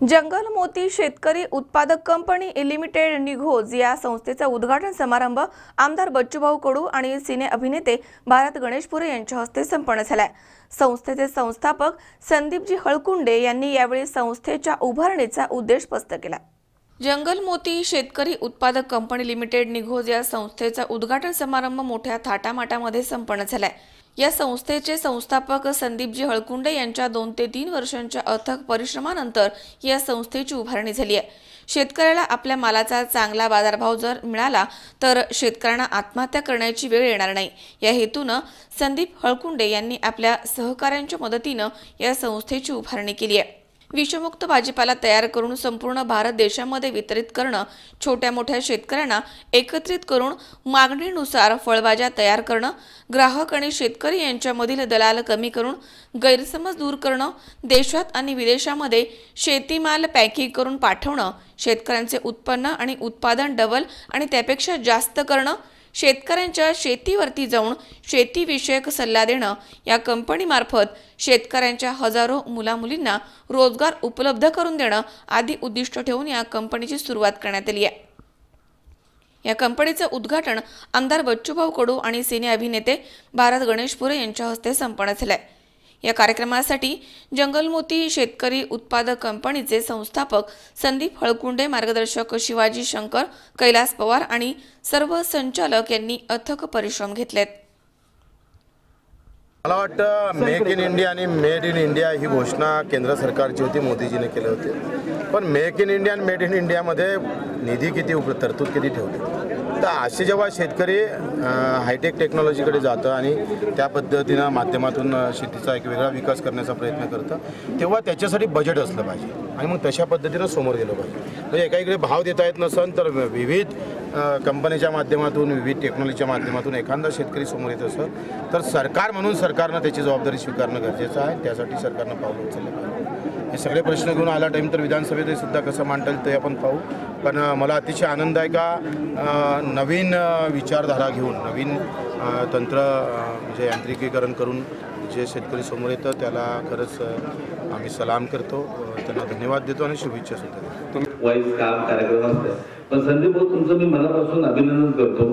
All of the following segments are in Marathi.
जंगल मोती शेतकरी उत्पादक कंपनी लिमिटेड निघोज या संस्थेचा उद्घाटन समारंभ आमदार बच्चूभाऊ कडू आणि सिने अभिनेते भारत गणेशपुरे यांच्या हस्ते संपन्न झालाय. संस्थेचे संस्थापक संदीपजी हळकुंडे यांनी यावेळी संस्थेच्या उभारणीचा उद्देश स्पष्ट केला. जंगल मोती शेतकरी उत्पादक कंपनी लिमिटेड निघोज या संस्थेचा उद्घाटन समारंभ मोठ्या थाटामाटामध्ये संपन्न झालाय. या संस्थेचे संस्थापक संदीपजी हळकुंडे यांच्या दोन ते तीन वर्षांच्या अथक परिश्रमानंतर या संस्थेची उभारणी झाली आहे. शेतकऱ्याला आपल्या मालाचा चांगला बाजारभाव जर मिळाला तर शेतकऱ्यांना आत्महत्या करण्याची वेळ येणार नाही. या हेतूनं संदीप हळकुंडे यांनी आपल्या सहकाऱ्यांच्या मदतीनं या संस्थेची उभारणी केली आहे. विषमुक्त भाजीपाला तयार करून संपूर्ण भारत देशामध्ये वितरित करणं छोट्या मोठ्या शेतकऱ्यांना एकत्रित करून मागणीनुसार फळभाज्या तयार करणं ग्राहक आणि शेतकरी यांच्यामधील दलाल कमी करून गैरसमज दूर करणं देशात आणि विदेशामध्ये शेतीमाल पॅकिंग करून पाठवणं शेतकऱ्यांचे उत्पन्न आणि उत्पादन डबल आणि त्यापेक्षा जास्त करणं शेतकऱ्यांच्या शेतीवरती जाऊन शेतीविषयक सल्ला देणं या कंपनीमार्फत शेतकऱ्यांच्या हजारो मुलामुलींना रोजगार उपलब्ध करून देणं आदी उद्दिष्ट ठेवून या कंपनीची सुरुवात करण्यात आली आहे. या कंपनीचं उद्घाटन आमदार बच्चूभाऊ कडू आणि सिने अभिनेते भारत गणेशपुरे यांच्या हस्ते संपन्न झालंय. या कार्यक्रमासाठी जंगलमोती शेतकरी उत्पादक कंपनीचे संस्थापक संदीप हळकुंडे मार्गदर्शक शिवाजी शंकर कैलास पवार आणि सर्व संचालक यांनी अथक परिश्रम घेतलेत. मला वाटतं मेक इन इंडिया आणि मेड इन इंडिया ही घोषणा केंद्र सरकारची होती मोदीजीने केली होती. पण मेक इन इंडिया आणि मेड इन इंडियामध्ये निधी किती तरतूद किती ठेवली? तर असे जेव्हा शेतकरी हायटेक टेक्नॉलॉजीकडे जातं आणि त्या पद्धतीनं माध्यमातून शेतीचा एक वेगळा विकास करण्याचा प्रयत्न करतं तेव्हा त्याच्यासाठी बजेट असलं पाहिजे. आणि मग तशा पद्धतीनं समोर गेलं पाहिजे. म्हणजे एका इकडे भाव देता येत नसन तर विविध कंपनीच्या माध्यमातून विविध टेक्नॉलॉजीच्या माध्यमातून एखादा शेतकरी समोर येत असेल तर सरकार म्हणून सरकारनं त्याची जबाबदारी स्वीकारणं गरजेचं आहे. त्यासाठी सरकारनं पावलं उचललं पाहिजे. हे सगळे प्रश्न घेऊन आला टाईम तर विधानसभेत सुद्धा कसं मांडता येईल ते आपण पाहू. पण मला अतिशय आनंद आहे का नवीन विचारधारा घेऊन नवीन तंत्र म्हणजे यांत्रिकीकरण करून जे शेतकरी समोर येतं त्याला खरंच आम्ही सलाम करतो. त्यांना धन्यवाद देतो आणि शुभेच्छा सुद्धा देतो. वाईज काम कार्यक्रम असते पण संदीप भाऊ तुमचं मी मनापासून अभिनंदन करतो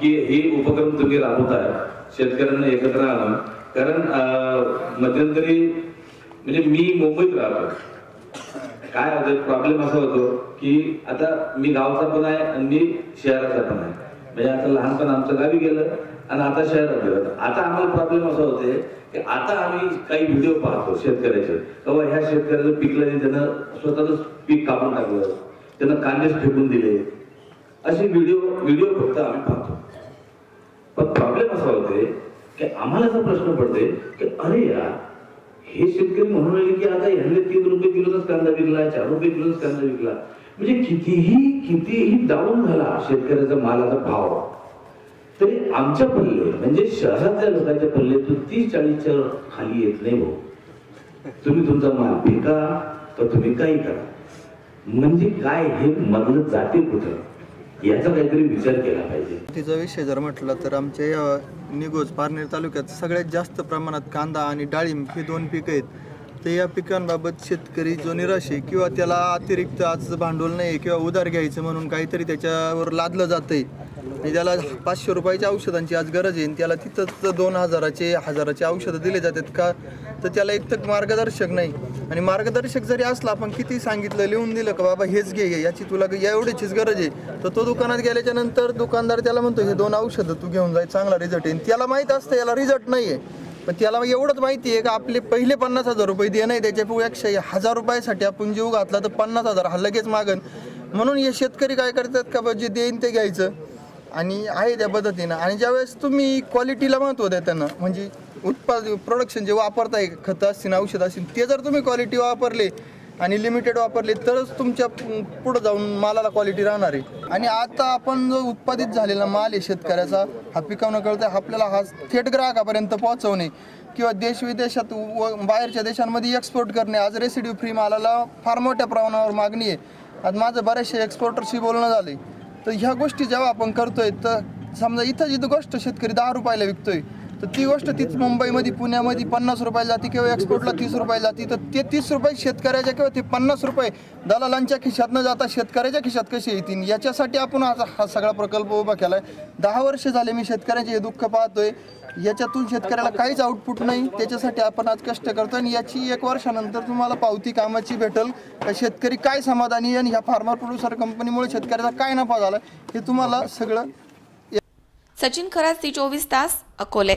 की हे उपक्रम तुम्ही राबवताय. शेतकऱ्यांना एकत्र आणून. कारण मध्यंतरी म्हणजे मी मुंबईत राहतो. काय होतं प्रॉब्लेम असा होतो की आता मी गावचा पण आहे आणि मी शहराचा पण आहे. म्हणजे आता लहानपण आमचं गावी गेलं आणि आता शहरात गेलं. आता आम्हाला प्रॉब्लेम असा होते की आता आम्ही काही व्हिडिओ पाहतो शेतकऱ्याचे. तेव्हा ह्या शेतकऱ्याचं पिकलं नाही त्यानं स्वतःच पीक कापून टाकलं. त्यानं कांदेच फेकून दिले. असे व्हिडिओ व्हिडिओ फक्त आम्ही पाहतो. पण प्रॉब्लेम असा होते की आम्हाला असा प्रश्न पडते की अरे यार हे शेतकरी म्हणून लागले की आता ह्याने तीन रुपये किलोचाच कांदा विकला चार रुपये किलोचाच कांदा विकला. म्हणजे कितीही कितीही डाऊन झाला शेतकऱ्याचा मालाचा भाव तरी आमच्या पल्ले म्हणजे शहरातल्या लोकांच्या पल्लेतून तीस चाळीसच्या खाली येत नाही भाऊ. तुम्ही तुमचा माल विका तर तुम्ही काही करा. म्हणजे काय हे मधलं जाते कुठं याचा काहीतरी विचार केला पाहिजे. तिचा विषय जर म्हटलं तर आमच्या या निगोज पारनेर तालुक्यात सगळ्यात जास्त प्रमाणात कांदा आणि डाळिंब ही दोन पिकं आहेत. तर या पिकांबाबत शेतकरी जो निराश आहे किंवा त्याला अतिरिक्त आज भांडवल नाही किंवा उधार घ्यायचं म्हणून काहीतरी त्याच्यावर लादलं जातंय आणि ज्याला पाचशे रुपयाच्या औषधांची आज गरज आहे आणि त्याला तिथंच दोन हजाराचे हजाराचे औषधं दिले जातात का? तर त्याला एक तर मार्गदर्शक नाही. आणि मार्गदर्शक जरी असला आपण किती सांगितलं लिहून दिलं का बाबा हेच घे याची तुला एवढीचीच गरज आहे. तर तो दुकानात गेल्याच्यानंतर दुकानदार त्याला म्हणतो हे दोन औषधं तू घेऊन जाय चांगला रिझल्ट येईल त्याला माहीत असतं याला रिझल्ट नाही आहे पण त्याला एवढंच माहिती आहे का आपले पहिले पन्नास हजार रुपये दे नाही त्याच्यापेक्षा हजार रुपयासाठी आपण जीव घातला तर पन्नास हजार हा लगेच मागन. म्हणून हे शेतकरी काय करतात का जे देईन ते घ्यायचं. आणि आहे त्या पद्धतीनं. आणि ज्यावेळेस तुम्ही क्वालिटीला महत्त्व देताना म्हणजे उत्पाद प्रोडक्शन जे वापरताय खतं असतील औषध असतील ते जर तुम्ही क्वालिटी वापरले आणि लिमिटेड वापरले तरच तुमच्या पुढं जाऊन मालाला क्वालिटी राहणार आहे. आणि आता आपण जो उत्पादित झालेला माल आहे शेतकऱ्याचा हा पिकवणं कळतं आपल्याला हा थेट ग्राहकापर्यंत पोहोचवणे किंवा देश विदेशात व बाहेरच्या देशांमध्ये एक्सपोर्ट करणे आज रेसिड्यू फ्री मालाला फार मोठ्या प्रमाणावर मागणी आहे. आज माझं बऱ्याचशा एक्सपोर्टरशी बोलणं झालं आहे तर ह्या गोष्टी जेव्हा आपण करतोय तर समजा इथं जिथं गोष्ट शेतकरी दहा रुपयाला विकतोय तर ती गोष्ट तीच मुंबईमध्ये पुण्यामध्ये पन्नास रुपयाला जाते किंवा एक्सपोर्टला तीस रुपयाला जाते. तर ते तीस रुपये शेतकऱ्याच्या किंवा ते पन्नास रुपये दलालांच्या खिशात न जाता शेतकऱ्याच्या खिशात कसे येतील? याच्यासाठी आपण आज हा सगळा प्रकल्प उभा केला आहे दहा वर्ष झाले मी शेतकऱ्यांचे हे दुःख पाहतोय. याच्यातून शेतकऱ्याला काहीच आउटपुट नाही. त्याच्यासाठी आपण आज कष्ट करतो आणि याची एक वर्षानंतर तुम्हाला पावती कामाची भेटल. का शेतकरी काय समाधानी आहे आणि ह्या फार्मर प्रोड्युसर कंपनीमुळे शेतकऱ्याचा काय नफा झाला? हे तुम्हाला सगळं सचिन खरात ती चोवीस तास अकोले.